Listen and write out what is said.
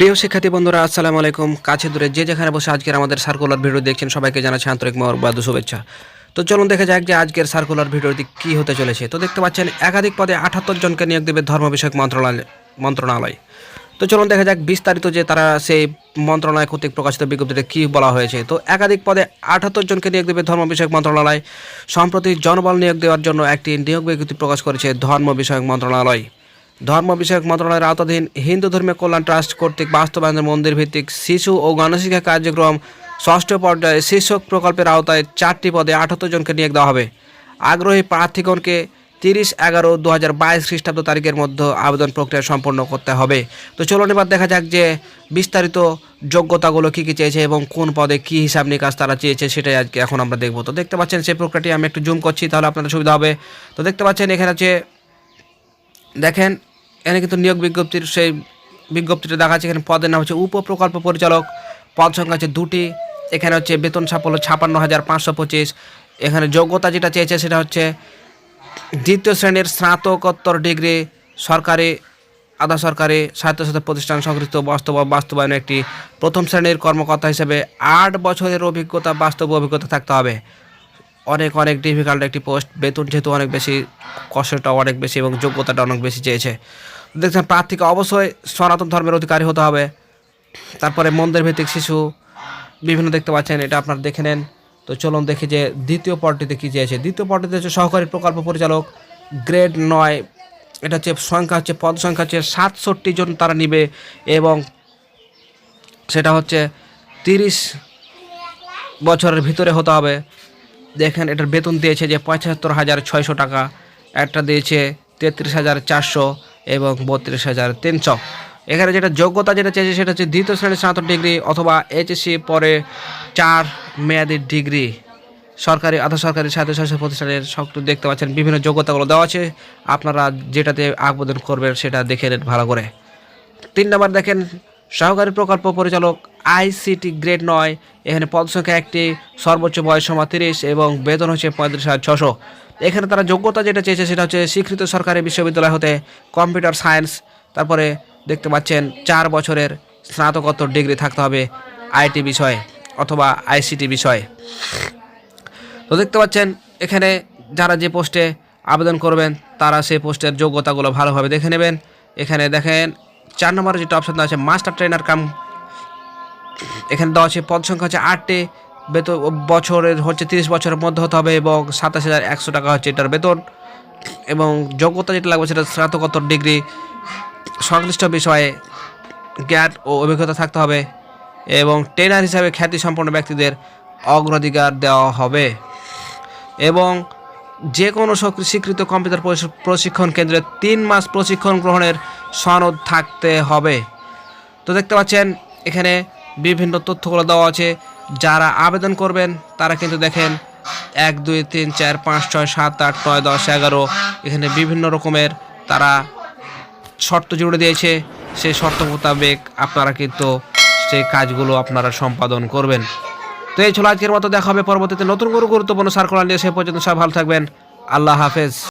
প্রিয় শিক্ষার্থী বন্ধুরা, আসসালামু আলাইকুম। কাছে দূরে যে যেখানে বসে আজকের আমাদের সার্কুলার ভিডিও দেখছেন, সবাইকে জানাচ্ছি আন্তরিক মহরবাদ শুভেচ্ছা। তো চলুন দেখা যাক যে আজকের সার্কুলার ভিডিওটি কী হতে চলেছে। তো দেখতে পাচ্ছেন, একাধিক পদে আঠাত্তর জনকে নিয়োগ দেবে ধর্ম বিষয়ক মন্ত্রণালয় মন্ত্রণালয়। তো চলুন দেখা যাক বিস্তারিত যে তারা সেই মন্ত্রণালয় কর্তৃক প্রকাশিত বিজ্ঞপ্তিতে কী বলা হয়েছে। তো একাধিক পদে আঠাত্তর জনকে নিয়োগ দেবে ধর্ম বিষয়ক মন্ত্রণালয়। সম্প্রতি জনবল নিয়োগ দেওয়ার জন্য একটি নিয়োগ বিজ্ঞপ্তি প্রকাশ করেছে ধর্ম বিষয়ক মন্ত্রণালয়। ধর্ম বিষয়ক মন্ত্রণালয়ের আওতাধীন হিন্দু ধর্মীয় কল্যাণ ট্রাস্ট কর্তৃক বাস্তবায়নের মন্দির ভিত্তিক শিশু ও গণশিক্ষা কার্যক্রম ষষ্ঠ পর্যায়ে শীর্ষক প্রকল্পের আওতায় চারটি পদে আঠাত্তর জনকে নিয়োগ দেওয়া হবে। আগ্রহী প্রার্থীগণকে তিরিশ এগারো দু হাজার বাইশ খ্রিস্টাব্দ তারিখের মধ্যে আবেদন প্রক্রিয়া সম্পন্ন করতে হবে। তো চলুন এবার দেখা যাক যে বিস্তারিত যোগ্যতাগুলো কী কী চেয়েছে এবং কোন পদে কী হিসাব নিকাশ তারা চেয়েছে সেটাই আজকে এখন আমরা দেখব। তো দেখতে পাচ্ছেন সেই প্রক্রিয়াটি আমি একটু জুম করছি, তাহলে আপনাদের সুবিধা হবে। তো দেখতে পাচ্ছেন এখানে আছে দেখেন এখানে কিন্তু নিয়োগ বিজ্ঞপ্তির সেই বিজ্ঞপ্তিটা দেখাচ্ছে এখানে পদের নাম হচ্ছে উপপ্রকল্প পরিচালক। পদ সংখ্যা হচ্ছে দুটি। এখানে হচ্ছে বেতন সাফল্য ছাপান্ন হাজার পাঁচশো পঁচিশ। এখানে যোগ্যতা যেটা চেয়েছে সেটা হচ্ছে দ্বিতীয় শ্রেণির স্নাতকোত্তর ডিগ্রি সরকারি, আধা সরকারি স্বায়ত্তশাসিত প্রতিষ্ঠান সংশ্লিষ্ট বাস্তব বাস্তবায়নে একটি প্রথম শ্রেণির কর্মকর্তা হিসেবে আট বছরের অভিজ্ঞতা, বাস্তব অভিজ্ঞতা থাকতে হবে। অনেক অনেক ডিফিকাল্ট একটি পোস্ট বেতন যেহেতু অনেক বেশি কষ্টটা অনেক বেশি এবং যোগ্যতাটা অনেক বেশি চেয়েছে। দেখছেন, প্রার্থীকে অবশ্যই সনাতন ধর্মের অধিকারী হতে হবে। তারপরে মন্দির ভিত্তিক শিশু, বিভিন্ন দেখতে পাচ্ছেন, এটা আপনারা দেখে নেন। তো চলুন দেখি যে দ্বিতীয় পদটিতে কী চেয়েছে। দ্বিতীয় পদটিতে হচ্ছে সহকারী প্রকল্প পরিচালক, গ্রেড নয়, এটা হচ্ছে সংখ্যা হচ্ছে, পদ সংখ্যা হচ্ছে সাতষট্টি জন তারা নিবে এবং সেটা হচ্ছে তিরিশ বছরের ভিতরে হতে হবে। দেখেন, এটার বেতন দিয়েছে যে পঁচাত্তর হাজার ছয়শো টাকা, একটা দিয়েছে তেত্রিশ হাজার চারশো এবং বত্রিশ হাজার তিনশো। এখানে যেটা যোগ্যতা যেটা চেয়েছে সেটা হচ্ছে দ্বিতীয় শ্রেণির স্নাতক ডিগ্রি অথবা এইচএসসি পরে চার মেয়াদি ডিগ্রি। সরকারি আধা সরকারি স্বায়ত্তশাসিত প্রতিষ্ঠানের সব দেখতে পাচ্ছেন, বিভিন্ন যোগ্যতাগুলো দেওয়া আছে। আপনারা যেটাতে আবেদন করবেন সেটা দেখে নেন ভালো করে। তিন নম্বর দেখেন সহকারী প্রকল্প পরিচালক আইসিটি গ্রেড নয়। এখানে পদ সংখ্যা একটি, সর্বোচ্চ বয়স সীমা তিরিশ এবং বেতন হচ্ছে পঁয়ত্রিশ হাজার ছশো। এখানে তারা যোগ্যতা যেটা চেয়েছে সেটা হচ্ছে স্বীকৃত সরকারি বিশ্ববিদ্যালয় হতে কম্পিউটার সায়েন্স, তারপরে দেখতে পাচ্ছেন চার বছরের স্নাতকোত্তর ডিগ্রি থাকতে হবে আইটি বিষয়ে অথবা আইসিটি বিষয়ে। তো দেখতে পাচ্ছেন, এখানে যারা যে পোস্টে আবেদন করবেন, তারা সেই পোস্টের যোগ্যতাগুলো ভালোভাবে দেখে নেবেন। এখানে দেখেন চার নম্বরে যেটা অপশান দেওয়া আছে মাস্টার ট্রেনার কাম। এখানে দেওয়া আছে পদ সংখ্যা হচ্ছে আটটি বেতন বছরের হচ্ছে তিরিশ বছরের মধ্যে হতে হবে এবং সাতাশ হাজার একশো টাকা হচ্ছে এটার বেতন। এবং যোগ্যতা যেটা লাগবে সেটা স্নাতকোত্তর ডিগ্রি। সংশ্লিষ্ট বিষয়ে জ্ঞান ও অভিজ্ঞতা থাকতে হবে এবং ট্রেনার হিসাবে খ্যাতি সম্পন্ন ব্যক্তিদের অগ্রাধিকার দেওয়া হবে। এবং যে কোনো স্বীকৃত কম্পিউটার প্রশিক্ষণ কেন্দ্রে তিন মাস প্রশিক্ষণ গ্রহণের সনদ থাকতে হবে। তো দেখতে পাচ্ছেন, এখানে বিভিন্ন তথ্যগুলো দেওয়া আছে। যারা আবেদন করবেন, তারা কিন্তু দেখেন, এক, দুই, তিন, চার, পাঁচ, ছয়, সাত, আট, নয়, দশ, এগারো, এখানে বিভিন্ন রকমের তারা শর্ত জুড়ে দিয়েছে। সেই শর্ত মোতাবেক আপনারা কিন্তু সেই কাজগুলো আপনারা সম্পাদন করবেন। তো এই ছিল আজকের মতো, দেখা হবে পরবর্তীতে নতুন কোনো গুরুত্বপূর্ণ সার্কুলার নিয়ে। সে পর্যন্ত সব ভালো থাকবেন। আল্লাহ হাফেজ।